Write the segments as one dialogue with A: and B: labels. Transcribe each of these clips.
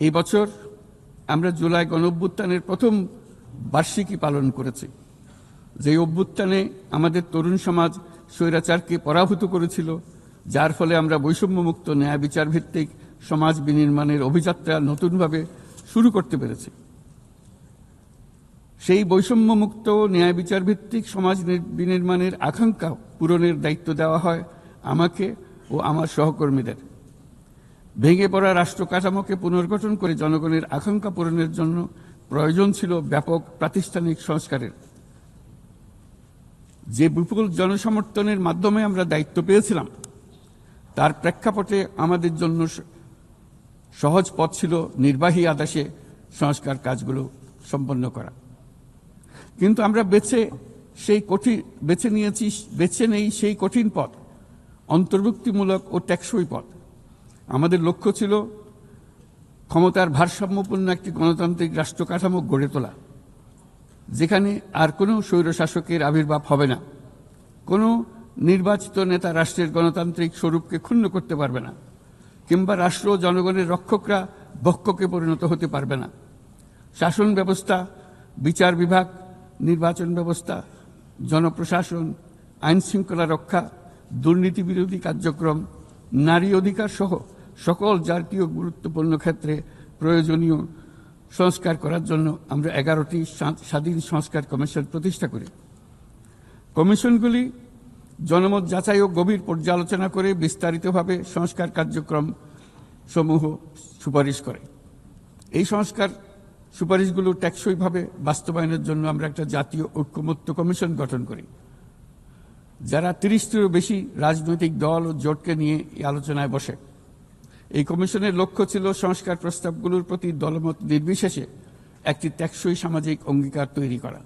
A: এই বছর আমরা জুলাই গণঅভ্যুত্থানের প্রথম বার্ষিকী পালন করেছি। যে অভ্যুত্থানে আমাদের তরুণ সমাজ স্বৈরাচারকে পরাভূত করেছিল, যার ফলে আমরা বৈষম্যমুক্ত ন্যায় বিচার ভিত্তিক সমাজ বিনির্মাণের অভিযাত্রা নতুনভাবে শুরু করতে পেরেছি। সেই বৈষম্যমুক্ত ন্যায় বিচার ভিত্তিক সমাজ বিনির্মাণের আকাঙ্ক্ষা পূরণের দায়িত্ব দেওয়া হয় আমাকে ও আমার সহকর্মীদের। ভেঙে পড়া রাষ্ট্র কাঠামোকে পুনর্গঠন করে জনগণের আকাঙ্ক্ষা পূরণের জন্য প্রয়োজন ছিল ব্যাপক প্রাতিষ্ঠানিক সংস্কারের। যে বিপুল জনসমর্থনের মাধ্যমে আমরা দায়িত্ব পেয়েছিলাম, তার প্রেক্ষাপটে আমাদের জন্য সহজ পথ ছিল নির্বাহী আদেশে সংস্কার কাজগুলো সম্পন্ন করা। কিন্তু আমরা বেছে সেই কঠিন, বেছে নিয়েছি, বেছে নেই সেই কঠিন পথ, অন্তর্ভুক্তিমূলক ও টেকসই পথ। আমাদের লক্ষ্য ছিল ক্ষমতার ভারসাম্যপূর্ণ একটি গণতান্ত্রিক রাষ্ট্র কাঠামো গড়ে তোলা, যেখানে আর কোনো স্বৈরশাসকের আবির্ভাব হবে না, কোনো নির্বাচিত নেতা রাষ্ট্রের গণতান্ত্রিক স্বরূপকে ক্ষুণ্ণ করতে পারবে না, কিংবা রাষ্ট্র জনগণের রক্ষকরা বক্ষকে পরিণত হতে পারবে না। শাসন ব্যবস্থা, বিচার বিভাগ, নির্বাচন ব্যবস্থা, জনপ্রশাসন আইন শৃঙ্খলা রক্ষা, দুর্নীতি বিরোধী কার্যক্রম, নারী অধিকার সহ সকল জাতীয় গুরুত্বপূর্ণ ক্ষেত্রে প্রয়োজনীয় সংস্কার করার জন্য আমরা এগারোটি স্বাধীন সংস্কার কমিশন প্রতিষ্ঠা করি। কমিশনগুলি জনমত যাচাই ও গভীর পর্যালোচনা করে বিস্তারিতভাবে সংস্কার কার্যক্রম সমূহ সুপারিশ করে। এই সংস্কার সুপারিশগুলো টেকসইভাবে বাস্তবায়নের জন্য আমরা একটা জাতীয় ঐক্যমত্য কমিশন গঠন করি। যারা তিরিশটিরও বেশি রাজনৈতিক দল ও জোটকে নিয়ে এই আলোচনায় বসে। এই কমিশনের লক্ষ্য ছিল সংস্কার প্রস্তাবগুলোর প্রতি দলমত নির্বিশেষে একটি টেকসই সামাজিক অঙ্গীকার তৈরি করা।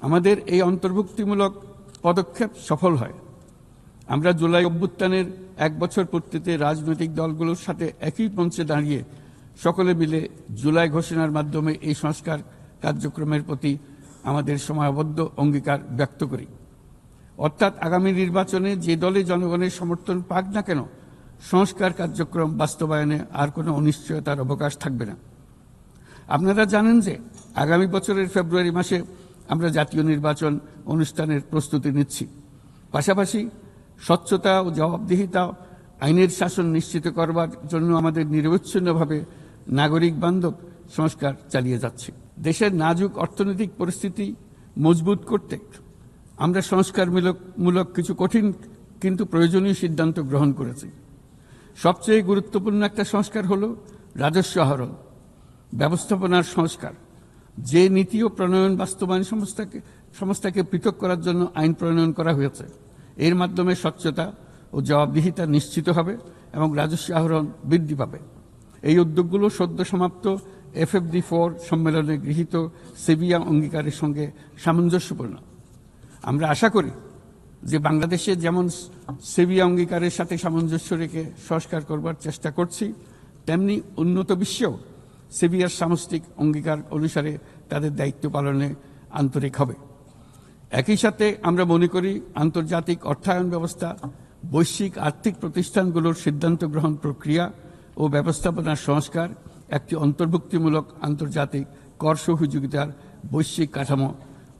A: আমাদের এই অন্তর্ভুক্তিমূলক পদক্ষেপ সফল হয়। আমরা জুলাই অভ্যুত্থানের এক বছর পূর্তিতে রাজনৈতিক দলগুলোর সাথে একই মঞ্চে দাঁড়িয়ে সকলে মিলে জুলাই ঘোষণার মাধ্যমে এই সংস্কার কার্যক্রমের প্রতি আমাদের সময়বদ্ধ অঙ্গীকার ব্যক্ত করি। অর্থাৎ আগামী নির্বাচনে যে দলে জনগণের সমর্থন পাক না কেন সংস্কার কার্যক্রম বাস্তবায়নে আর কোনো অনিশ্চয়তার অবকাশ থাকবে না। আপনারা জানেন যে আগামী বছরের ফেব্রুয়ারি মাসে আমরা জাতীয় নির্বাচন অনুষ্ঠানের প্রস্তুতি নিচ্ছি। পাশাপাশি স্বচ্ছতা ও জবাবদিহিতা আইনের শাসন নিশ্চিত করবার জন্য আমাদের নিরবচ্ছিন্নভাবে নাগরিক বান্ধব সংস্কার চালিয়ে যাচ্ছে। দেশের নাজুক অর্থনৈতিক পরিস্থিতি মজবুত করতে আমরা সংস্কারমূলক, মূলক কিছু কঠিন কিন্তু প্রয়োজনীয় সিদ্ধান্ত গ্রহণ করেছি। সবচেয়ে গুরুত্বপূর্ণ একটা সংস্কার হলো রাজস্ব আহরণ, ব্যবস্থাপনার সংস্কার। যে নীতি ও প্রণয়ন বাস্তবায়ন সংস্থাকে সংস্থাকে পৃথক করার জন্য আইন প্রণয়ন করা হয়েছে, এর মাধ্যমে স্বচ্ছতা ও জবাবদিহিতা নিশ্চিত হবে এবং রাজস্ব আহরণ বৃদ্ধি পাবে। এই উদ্যোগগুলো সদ্য সমাপ্ত এফএফডি ফোর সম্মেলনে গৃহীত সেবিয়া অঙ্গীকারের সঙ্গে সামঞ্জস্যপূর্ণ। আমরা আশা করি যে বাংলাদেশে যেমন সেবিয়া অঙ্গীকারের সাথে সামঞ্জস্য রেখে সংস্কার করবার চেষ্টা করছি, তেমনি উন্নত বিশ্বেও সেবিয়ার সামষ্টিক অঙ্গীকার অনুসারে তাদের দায়িত্ব পালনে আন্তরিক হবে। একই সাথে আমরা মনে করি আন্তর্জাতিক অর্থায়ন ব্যবস্থা, বৈশ্বিক আর্থিক প্রতিষ্ঠানগুলোর সিদ্ধান্ত গ্রহণ প্রক্রিয়া ও ব্যবস্থাপনার সংস্কার একটি অন্তর্ভুক্তিমূলক আন্তর্জাতিক কর সহযোগিতার বৈশ্বিক কাঠামো,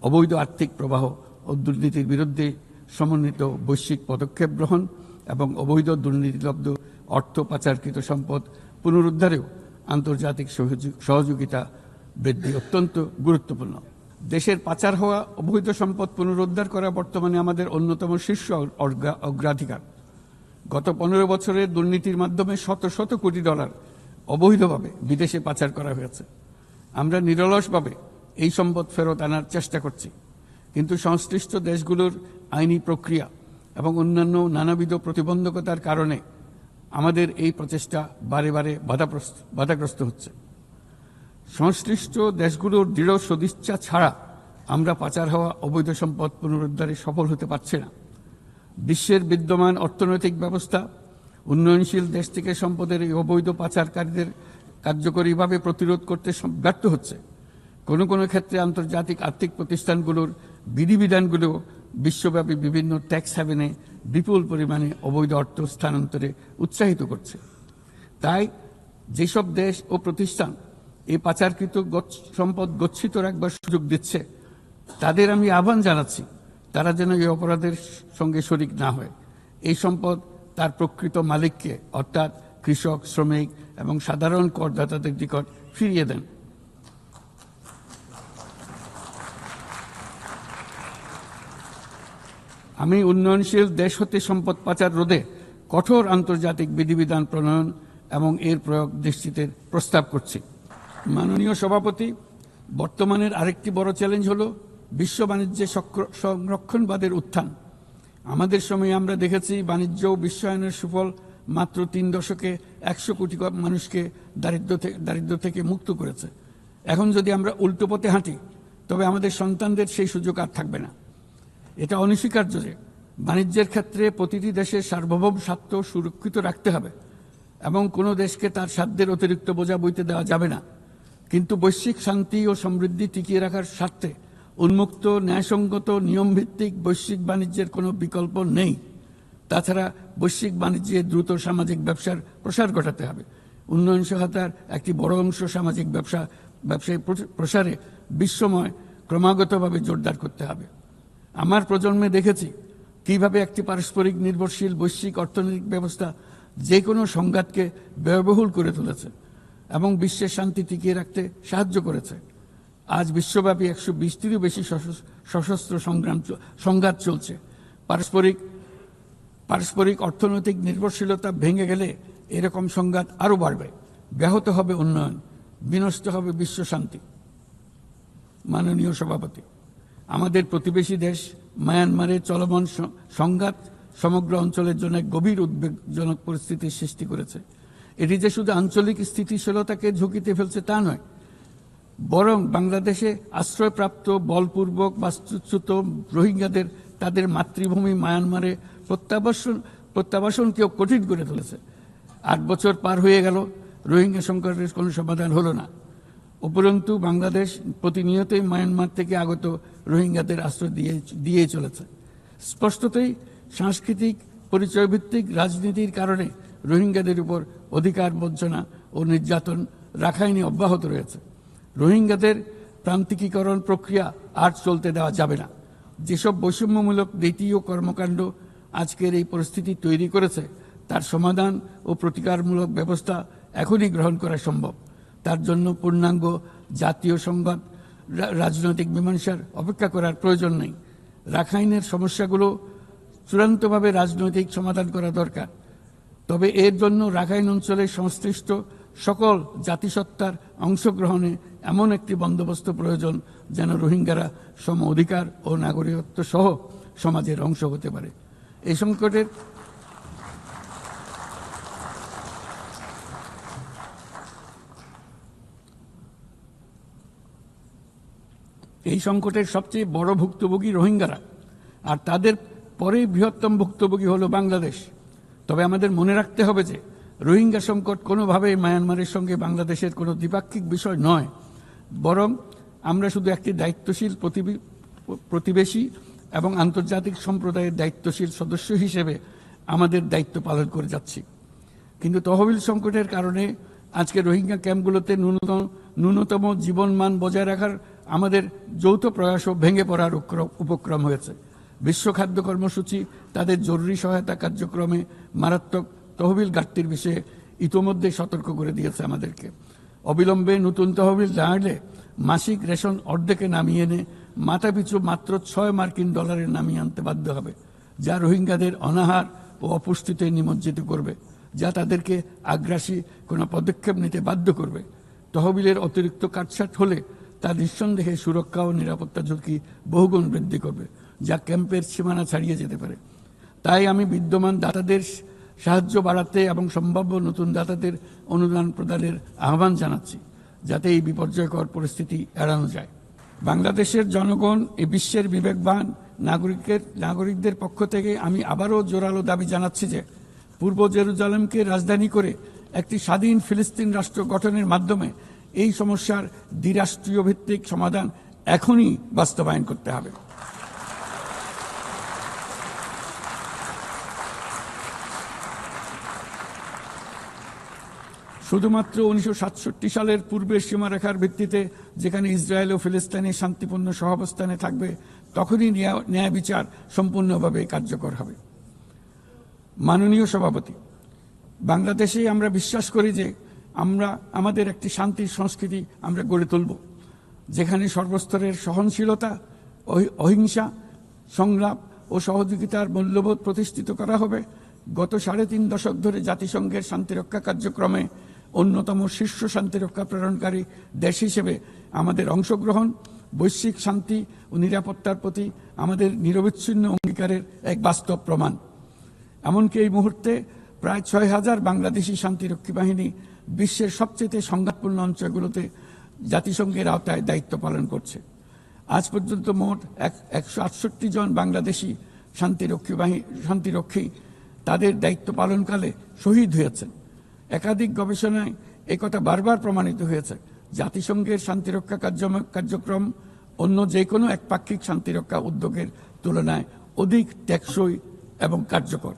A: অবৈধ আর্থিক প্রবাহ ও দুর্নীতির বিরুদ্ধে সমন্বিত বৈশ্বিক পদক্ষেপ গ্রহণ এবং অবৈধ দুর্নীতিলব্ধ অর্থ পাচারকৃত সম্পদ পুনরুদ্ধারেও আন্তর্জাতিক সহযোগি- সহযোগিতা বৃদ্ধি অত্যন্ত গুরুত্বপূর্ণ। দেশের পাচার হওয়া, অবৈধ সম্পদ পুনরুদ্ধার করা বর্তমানে আমাদের অন্যতম শীর্ষ অগ্রা- অগ্রাধিকার। গত পনেরো বছরের দুর্নীতির মাধ্যমে শত শত কোটি ডলার অবৈধভাবে বিদেশে পাচার করা হয়েছে। আমরা নিরলসভাবে এই সম্পদ ফেরত আনার চেষ্টা করছি। কিন্তু সংশ্লিষ্ট দেশগুলোর আইনি প্রক্রিয়া এবং অন্যান্য নানাবিধ প্রতিবন্ধকতার কারণে আমাদের এই প্রচেষ্টা বারে বারে বাধাপ্রস্ত, বাধাগ্রস্ত হচ্ছে। সংশ্লিষ্ট দেশগুলোর দৃঢ় সদিচ্ছা ছাড়া আমরা পাচার হওয়া অবৈধ সম্পদ পুনরুদ্ধারে সফল হতে পারছি না। বিশ্বের বিদ্যমান অর্থনৈতিক ব্যবস্থা, উন্নয়নশীল দেশ থেকে সম্পদের এই অবৈধ পাচারকারীদের কার্যকরীভাবে প্রতিরোধ করতে ব্যর্থ হচ্ছে। কোনো কোনো ক্ষেত্রে আন্তর্জাতিক আর্থিক প্রতিষ্ঠানগুলোর বিধিবিধানগুলো বিশ্বব্যাপী বিভিন্ন ট্যাক্স হ্যাভেনে বিপুল পরিমাণে অবৈধ অর্থ স্থানান্তরে উৎসাহিত করছে। তাই যেসব দেশ ও প্রতিষ্ঠান এই পাচারকৃত সম্পদ গচ্ছিত রাখবার সুযোগ দিচ্ছে, তাদের আমি আহ্বান জানাচ্ছি তারা যেন এই অপরাধের সঙ্গে শরিক না হয়। এই সম্পদ তার প্রকৃত মালিককে, অর্থাৎ কৃষক, শ্রমিক এবং সাধারণ করদাতাদের নিকট ফিরিয়ে দেন। আমি উন্নয়নশীল দেশ হতে সম্পদ পাচার রোধে কঠোর আন্তর্জাতিক বিধিবিধান প্রণয়ন এবং এর প্রয়োগ নিশ্চিতের প্রস্তাব করছি। মাননীয় সভাপতি, বর্তমানের আরেকটি বড় চ্যালেঞ্জ হল বিশ্ব বাণিজ্যে সংরক্ষণবাদের উত্থান। আমাদের সময়ে আমরা দেখেছি বাণিজ্য বিশ্বায়নের সুফল মাত্র তিন দশকে একশো কোটি মানুষকে দারিদ্র থেকে দারিদ্র থেকে মুক্ত করেছে। এখন যদি আমরা উল্টো পথে হাঁটি, তবে আমাদের সন্তানদের সেই সুযোগ আর থাকবে না। এটা অনস্বীকার্য যে বাণিজ্যের ক্ষেত্রে প্রতিটি দেশের সার্বভৌম স্বার্থ সুরক্ষিত রাখতে হবে এবং কোনো দেশকে তার সাধ্যের অতিরিক্ত বোঝা বইতে দেওয়া যাবে না। কিন্তু বৈশ্বিক শান্তি ও সমৃদ্ধি টিকিয়ে রাখার স্বার্থে উন্মুক্ত, ন্যায়সঙ্গত, নিয়মভিত্তিক বৈশ্বিক বাণিজ্যের কোনো বিকল্প নেই। তাছাড়া বৈশ্বিক বাণিজ্যে দ্রুত সামাজিক ব্যবসার প্রসার ঘটাতে হবে। উন্নয়ন সহায়তার একটি বড় অংশ সামাজিক ব্যবসা, ব্যবসায় প্র- প্রসারে বিশ্বময় ক্রমাগতভাবে জোরদার করতে হবে। আমার প্রজন্মে দেখেছি কীভাবে একটি পারস্পরিক নির্ভরশীল বৈশ্বিক অর্থনৈতিক ব্যবস্থা যে কোনো সংঘাতকে ব্যয়বহুল করে তুলেছে এবং বিশ্বের শান্তি টিকিয়ে রাখতে সাহায্য করেছে। আজ বিশ্বব্যাপী একশো বিশটিরও বেশি সশস্ত্র সংগ্রাম সংঘাত চলছে। পারস্পরিক পারস্পরিক অর্থনৈতিক নির্ভরশীলতা ভেঙে গেলে এরকম সংঘাত আরও বাড়বে। ব্যাহত হবে উন্নয়ন, বিনষ্ট হবে বিশ্ব শান্তি। মাননীয় সভাপতি। আমাদের প্রতিবেশী দেশ মায়ানমারে চলমান সংঘাত সমগ্র অঞ্চলের জন্য গভীর উদ্বেগজনক পরিস্থিতির সৃষ্টি করেছে। এটি যে শুধু আঞ্চলিক স্থিতিশীলতাকে ঝুঁকিতে ফেলছে তা নয়, বরং বাংলাদেশে আশ্রয়প্রাপ্ত, বলপূর্বক বাস্তুচ্যুত রোহিঙ্গাদের তাদের মাতৃভূমি মায়ানমারে প্রত্যাবাসন প্রত্যাবাসনকেও কঠিন করে তুলেছে। আট বছর পার হয়ে গেল, রোহিঙ্গা সংকটের কোনো সমাধান হলো না। উপরন্তু বাংলাদেশ প্রতিনিয়তই মায়ানমার থেকে আগত রোহিঙ্গাদের আশ্রয় দিয়ে, দিয়েই চলেছে। স্পষ্টতই সাংস্কৃতিক পরিচয়ভিত্তিক রাজনীতির কারণে রোহিঙ্গাদের উপর অধিকার বঞ্চনা ও নির্যাতন রাখাইনে অব্যাহত রয়েছে। রোহিঙ্গাদের প্রান্তিকীকরণ প্রক্রিয়া আর চলতে দেওয়া যাবে না। যেসব বৈষম্যমূলক নীতি ও কর্মকাণ্ড আজকের এই পরিস্থিতি তৈরি করেছে, তার সমাধান ও প্রতিকারমূলক ব্যবস্থা এখনই গ্রহণ করা সম্ভব। তার জন্য পূর্ণাঙ্গ জাতীয় সংবাদ রাজনৈতিক মীমাংসার অপেক্ষা করার প্রয়োজন নেই। রাখাইনের সমস্যাগুলো চূড়ান্তভাবে রাজনৈতিক সমাধান করা দরকার। তবে এর জন্য রাখাইন অঞ্চলের সংশ্লিষ্ট সকল জাতিসত্তার অংশগ্রহণে এমন একটি বন্দোবস্ত প্রয়োজন যেন রোহিঙ্গারা সম অধিকার ও নাগরিকত্ব সহ সমাজের অংশ হতে পারে। এই সংকটের এই সংকটের সবচেয়ে বড় ভুক্তভোগী রোহিঙ্গারা। আর তাদের পরেই বৃহত্তম ভুক্তভোগী হলো বাংলাদেশ। তবে আমাদের মনে রাখতে হবে যে, রোহিঙ্গা সংকট কোনোভাবেই মায়ানমারের সঙ্গে বাংলাদেশের কোনো দ্বিপাক্ষিক বিষয় নয়। বরং আমরা শুধু একটি দায়িত্বশীল প্রতিবি- প্রতিবেশী এবং আন্তর্জাতিক সম্প্রদায়ের দায়িত্বশীল সদস্য হিসেবে আমাদের দায়িত্ব পালন করে যাচ্ছি। কিন্তু তহবিল সংকটের কারণে আজকে রোহিঙ্গা ক্যাম্পগুলোতে ন্যূনতম ন্যূনতম জীবনমান বজায় রাখার আমাদের যৌথ প্রয়াসও ভেঙে পড়ার উপক্রম হয়েছে। বিশ্ব খাদ্য কর্মসূচি, তাদের জরুরি সহায়তা কার্যক্রমে মারাত্মক তহবিল ঘাটতির বিষয়ে ইতোমধ্যে সতর্ক করে দিয়েছে আমাদেরকে। অবিলম্বে নতুন তহবিল দাঁড়ালে মাসিক রেশন অর্ধেকে নামিয়ে এনে মাথাপিছু মাত্র ছয় মার্কিন ডলারের নামিয়ে আনতে বাধ্য হবে, যা রোহিঙ্গাদের অনাহার ও অপুষ্টিতে নিমজ্জিত করবে, যা তাদেরকে আগ্রাসী কোনো পদক্ষেপ নিতে বাধ্য করবে। তহবিলের অতিরিক্ত কাটছাট হলে তা নিঃসন্দেহে সুরক্ষা ও নিরাপত্তা ঝুঁকি বহুগুণ বৃদ্ধি করবে, যা ক্যাম্পের সীমানা ছাড়িয়ে যেতে পারে। তাই আমি বিদ্যমান দাতাদের সাহায্য বাড়াতে এবং সম্ভাব্য নতুন দাতাদের অনুদান প্রদানের আহ্বান জানাচ্ছি, যাতে এই বিপর্যয়কর পরিস্থিতি এড়ানো যায়। বাংলাদেশের জনগণ এ বিশ্বের বিবেকবান নাগরিকের, নাগরিকদের পক্ষ থেকে আমি আবারও জোরালো দাবি জানাচ্ছি যে, পূর্ব জেরুজালেমকে রাজধানী করে একটি স্বাধীন ফিলিস্তিন রাষ্ট্র গঠনের মাধ্যমে এই সমস্যার দ্বিরাষ্ট্রীয় ভিত্তিক সমাধান এখনই বাস্তবায়ন করতে হবে। শুধুমাত্র উনিশশো সাতষট্টি সালের পূর্বের সীমারেখার ভিত্তিতে যেখানে ইসরায়েল ও ফিলিস্তিনি শান্তিপূর্ণ সহাবস্থানে থাকবে, তখনই ন্যায় বিচার সম্পূর্ণভাবে কার্যকর হবে। মাননীয় সভাপতি বাংলাদেশে আমরা বিশ্বাস করি যে আমরা, আমাদের একটি শান্তির সংস্কৃতি আমরা গড়ে তুলব, যেখানে সর্বস্তরের সহনশীলতা, অহি- অহিংসা, সংলাপ ও সহযোগিতার মূল্যবোধ প্রতিষ্ঠিত করা হবে। গত সাড়ে তিন দশক ধরে জাতিসংঘের শান্তিরক্ষা কার্যক্রমে অন্যতম শীর্ষ শান্তিরক্ষা প্রেরণকারী দেশ হিসেবে আমাদের অংশগ্রহণ, বৈশ্বিক শান্তি ও নিরাপত্তার প্রতি আমাদের নিরবিচ্ছিন্ন অঙ্গীকারের এক বাস্তব প্রমাণ। এমনকি এই মুহূর্তে প্রায় ছয় হাজার বাংলাদেশি শান্তিরক্ষী বাহিনী বিশ্বের সবচেয়ে সংঘাতপূর্ণ অঞ্চলগুলোতে জাতিসংঘের আওতায় দায়িত্ব পালন করছে। আজ পর্যন্ত মোট এক একশো আটষট্টি জন বাংলাদেশি শান্তিরক্ষী বাহিনী শান্তিরক্ষী তাদের দায়িত্ব পালনকালে শহীদ হয়েছেন। একাধিক গবেষণায় একথা বারবার প্রমাণিত হয়েছে। জাতিসংঘের শান্তিরক্ষা কার্যম- কার্যক্রম অন্য যে কোনো একপাক্ষিক শান্তিরক্ষা উদ্যোগের তুলনায় অধিক টেকসই এবং কার্যকর।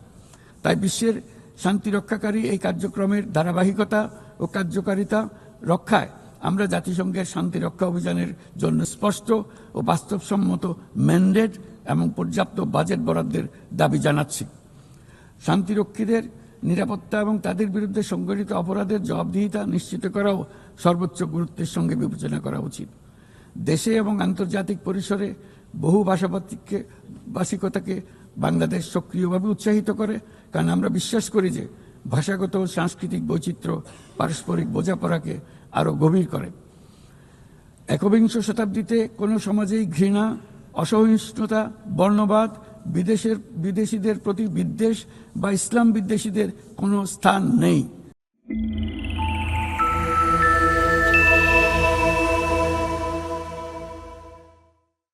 A: তাই বিশ্বের শান্তিরক্ষাকারী এই কার্যক্রমের ধারাবাহিকতা ও কার্যকারিতা রক্ষায় আমরা জাতিসংঘের শান্তিরক্ষা অভিযানের জন্য স্পষ্ট ও বাস্তবসম্মত ম্যান্ডেট এবং পর্যাপ্ত বাজেট বরাদ্দের দাবি জানাচ্ছি। শান্তিরক্ষীদের নিরাপত্তা এবং তাদের বিরুদ্ধে সংগঠিত অপরাধের জবাবদিহিতা নিশ্চিত করাও সর্বোচ্চ গুরুত্বের সঙ্গে বিবেচনা করা উচিত। দেশে এবং আন্তর্জাতিক পরিসরে বহু ভাষাভাষিককে ভাষিকতাকে বাংলাদেশ সক্রিয়ভাবে উৎসাহিত করে, কারণ আমরা বিশ্বাস করি যে ভাষাগত ও সাংস্কৃতিক বৈচিত্র্য পারস্পরিক বোঝাপড়াকে আরও গভীর করে। একবিংশ শতাব্দীতে কোনো সমাজেই ঘৃণা, অসহিষ্ণুতা, বর্ণবাদ, বিদেশের, বিদেশিদের প্রতি বিদ্বেষ বা ইসলাম বিদ্বেষীদের কোনো স্থান নেই।